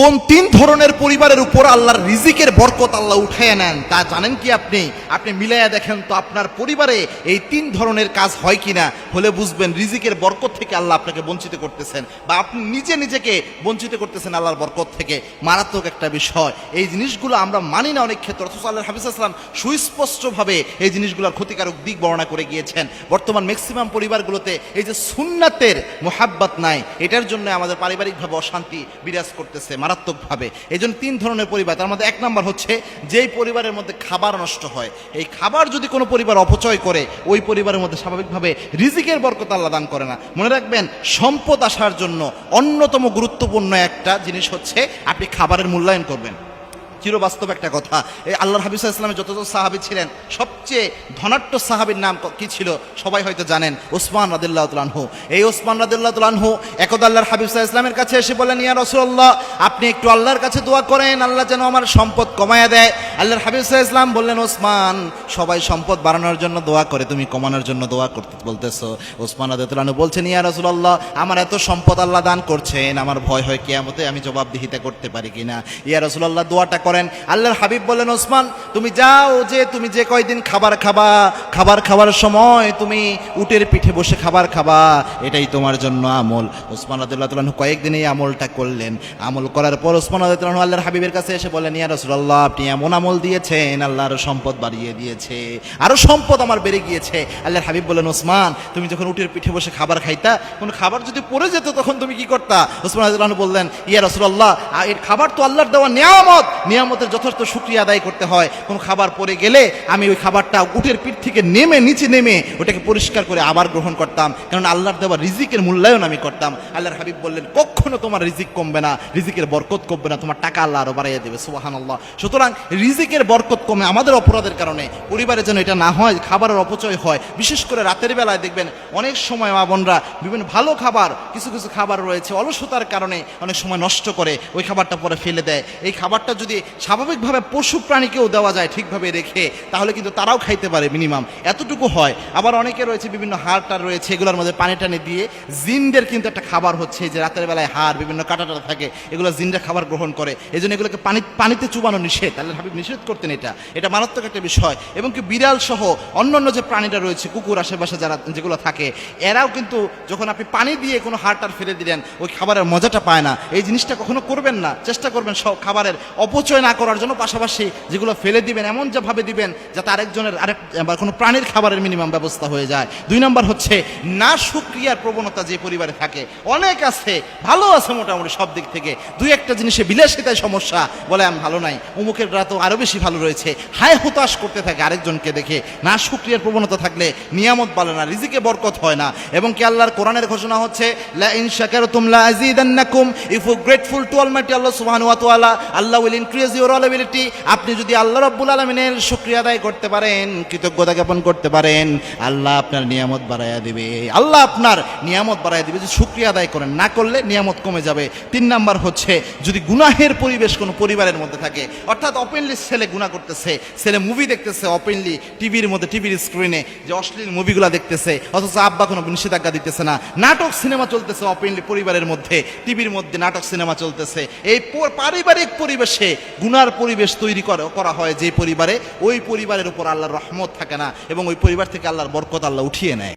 কোন তিন ধরনের পরিবারের উপর আল্লাহর রিজিকের বরকত আল্লাহ উঠাইয়া নেন, তা জানেন কি আপনি? আপনি মিলাইয়া দেখেন তো আপনার পরিবারে এই তিন ধরনের কাজ হয় কিনা, হলে বুঝবেন রিজিকের বরকত থেকে আল্লাহ আপনাকে বঞ্চিত করতেছেন, বা আপনি নিজে নিজেকে বঞ্চিত করতেছেন আল্লাহর বরকত থেকে। মারাত্মক একটা বিষয়। এই জিনিসগুলো আমরা মানি না অনেক ক্ষেত্রে। অথচ আল্লাহ হাফিজ আসলাম সুস্পষ্টভাবে এই জিনিসগুলোর ক্ষতিকারক দিক বর্ণনা করে গিয়েছেন। বর্তমান ম্যাক্সিমাম পরিবারগুলোতে এই যে সুন্নাতের মোহাব্বত নাই, এটার জন্য আমাদের পারিবারিকভাবে অশান্তি বিরাজ করতেছে। মারাত্মকভাবে। এই জন্য তিন ধরনের পরিবার, তার মধ্যে এক নম্বর হচ্ছে যেই পরিবারের মধ্যে খাবার নষ্ট হয়, এই খাবার যদি কোনো পরিবার অপচয় করে, ওই পরিবারের মধ্যে স্বাভাবিকভাবে রিজিকের বরকত আল্লাহ দান করে না। মনে রাখবেন, সম্পদ আসার জন্য অন্যতম গুরুত্বপূর্ণ একটা জিনিস হচ্ছে আপনি খাবারের মূল্যায়ন করবেন। চিরবাস্তব একটা কথা? এই আল্লাহ হাবিজ ইসলামের যত সাহাবি ছিলেন, সবচেয়ে ধনাট্য সাহাবির নাম ক- ছিল? সবাই হয়তো জানেন, ওসমান রাদিল্লাহ তুলানহু এই ওসমান রাদিল্লাহ তুলানহু একদা আল্লাহর হাবিব ইসলামের কাছে এসে বলেন ইয়া রসুল্লাহ আপনি একটু আল্লাহর কাছে দোয়া করেন, আল্লাহ যেন আমার সম্পদ কমায়া দেয়। আল্লাহর হাবিব ইসলাম বললেন, ওসমান, সবাই সম্পদ বাড়ানোর জন্য দোয়া করে। তুমি কমানোর জন্য দোয়া করতে বলতেছো। ওসমান রাদিল্লাহ বলছেন, ইয়া রসুল্লাহ আমার এত সম্পদ আল্লাহ দান করছেন, আমার ভয় হয় কেয়ামতে আমি জবাবদিহিতা করতে পারি কিনা? ইয়া রসুল্লাহ দোয়াটা করেন। আল্লাহর হাবিব বলেন ওসমান, তুমি যাও যে, তুমি যে কয়দিন খাবার খাবা, খাবার খাবার সময় তুমি উটের পিঠে বসে খাবার খাবা, এটাই তোমার জন্য আমল। ওসমান রাদুল্লাহ তালু কয়েকদিন এই আমলটা করলেন। আমল করার পর ওসমান রাদুল্লাহ আল্লাহর হাবিবের কাছে এসে বলেন ইয়া রসুল্লাহ আপনি এমন আমল দিয়েছেন, আল্লাহ আরও সম্পদ বাড়িয়ে দিয়েছে। আরও সম্পদ আমার বেড়ে গিয়েছে। আল্লাহর হাবিব বলেন ওসমান, তুমি যখন উটের পিঠে বসে খাবার খাইতা, কোন খাবার যদি পড়ে যেত, তখন তুমি কি করতা? ওসমান রাদুল্লাহ বললেন, ইয়া রসুল্লাহ এর খাবার তো আল্লাহর দেওয়া নিয়ামত। নিয়ামতের যথেষ্ট শুক্রিয়া আদায় করতে হয়। কোন খাবার পরে গেলে আমি ওই খাবারটা উটের পিঠ থেকে নেমে, নিচে নেমে ওটাকে পরিষ্কার করে আবার গ্রহণ করতাম। কারণ আল্লাহর দেওয়া রিজিকের মূল্যায়ন আমি করতাম। আল্লাহর হাবিব বললেন, কখনো তোমার রিজিক কমবে না। রিজিকের বরকত কমবে না। তোমার টাকা আল্লাহ আরও বাড়াইয়া দেবে। সুবাহান আল্লাহ সুতরাং রিজিকের বরকত কমে আমাদের অপরাধের কারণে। পরিবারে যেন এটা না হয়, খাবারের অপচয় হয়। বিশেষ করে রাতের বেলায় দেখবেন অনেক সময় মা বোনরা বিভিন্ন ভালো খাবার, কিছু কিছু খাবার রয়েছে, অলসতার কারণে অনেক সময় নষ্ট করে, ওই খাবারটা পরে ফেলে দেয়। এই খাবারটা যদি স্বাভাবিকভাবে পশু প্রাণীকেও দেওয়া যায় ঠিকভাবে রেখে, তাহলে কিন্তু তারাও খাইতে পারে মিনিমাম এতটুকু হয়। আবার অনেকে রয়েছে, বিভিন্ন হাড় টার রয়েছে, এগুলোর মধ্যে পানি টানি দিয়ে জিনদের কিন্তু একটা খাবার হচ্ছে যে রাতের বেলায় হাড়, বিভিন্ন কাটাটা থাকে, এগুলো জিনরা খাবার গ্রহণ করে। এই জন্য এগুলোকে পানি, পানিতে চুবানো নিষেধ তাহলে হাবিব নিষেধ করতেন এটা। এটা মারাত্মক একটা বিষয়। এবং কি বিড়াল সহ অন্যান্য যে প্রাণীরা রয়েছে, কুকুর আশেপাশে যারা যেগুলো থাকে, এরাও কিন্তু যখন আপনি পানি দিয়ে কোনো হাড়টার ফেলে দিলেন, ওই খাবারের মজাটা পায় না। এই জিনিসটা কখনো করবেন না। চেষ্টা করবেন সব খাবারের অপচয় না করার জন্য। পাশাপাশি যেগুলো ফেলে দিবেন, এমন যে ভাবে দিবেন, যাতে আরেকজনের আরেক বা কোনো প্রাণীর খাবারের মিনিমাম ব্যবস্থা হয়ে যায়। দুই নম্বর হচ্ছে, না সুক্রিয়ার প্রবণতা যে পরিবারে থাকে, অনেক আছে, ভালো আছে মোটামুটি সব দিক থেকে। দুই একটা জিনিসে বিলাসিতায় সমস্যা, বলে আমি ভালো নাই। অমুকের তো আরও বেশি ভালো রয়েছে। হায় হতাশ করতে থাকে আরেকজনকে দেখে। না সুক্রিয়ার প্রবণতা থাকলে নিয়ামত বলে না, রিজিকে বরকত হয় না। এবং কি আল্লাহর কোরআনের ঘোষণা হচ্ছে, লা if grateful to Allah Allah will increase your ability আপনি যদি আল্লাহ রাব্বুল আলামিনের শুকরিয়া আদায় করতে পারেন, কৃতজ্ঞতা জ্ঞাপন করতে পারেন, আল্লাহ আপনার নিয়ামত বাড়াইয়া দিবে। আল্লাহ আপনার নিয়ামত বাড়াইয়া দিবে যদি শুকরিয়া আদায় করেন। না করলে নিয়ামত কমে যাবে। তিন নাম্বার হচ্ছে, যদি গুনাহের পরিবেশ কোনো পরিবারের মধ্যে থাকে অর্থাৎ ওপেনলি ছেলে গুনাহ করতেছে, ছেলে মুভি দেখতেছে ওপেনলি টিভির মধ্যে, টিভির স্ক্রিনে যে অশ্লীল মুভিগুলো দেখতেছে, অথচ আব্বা কোনো নিষেধাজ্ঞা দিতেছে না। নাটক সিনেমা চলতেছে ওপেনলি পরিবারের মধ্যে, টিভির মধ্যে নাটক সিনেমা চলতেছে। এই পারিবারিক পরিবেশে গুনার পরিবেশ তৈরি করা হয় যে পরিবারে, ওই পরিবারের উপর আল্লাহর রহমত থাকে না এবং ওই পরিবার থেকে আল্লাহর বরকত আল্লাহ উঠিয়ে নেয়।